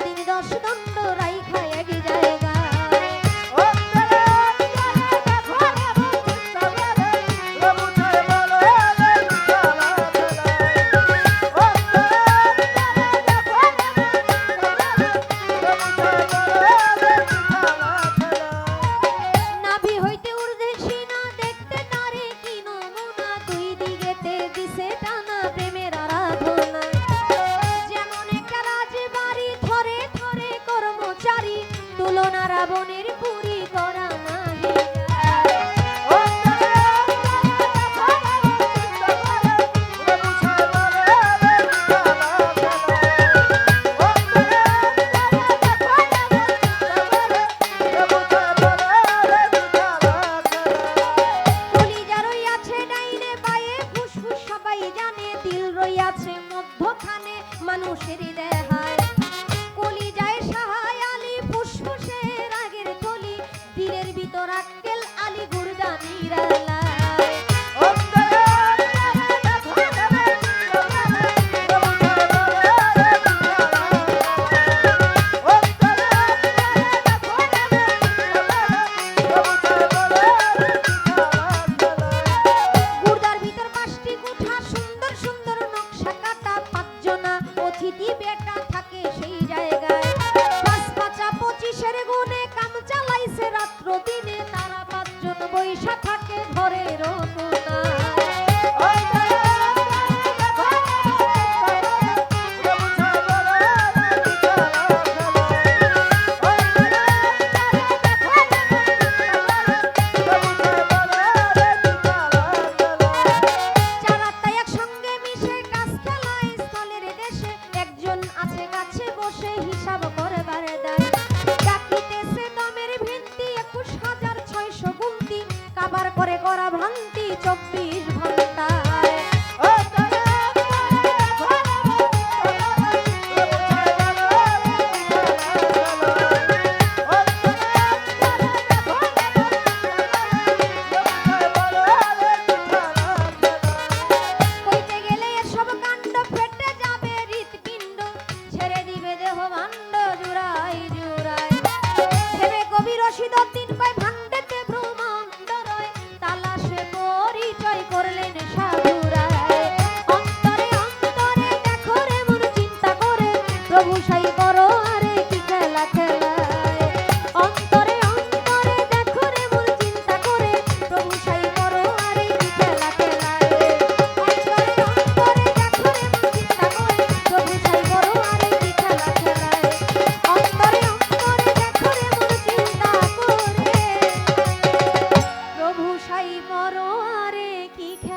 Tình সে হিসাব করবার দায় চাকরিতেছে দমের ভিন্তি একুশ হাজার ছয়শো গুন্তি। কাবার করে করা ভান্তি চব্বিশ পাইব রে কি খে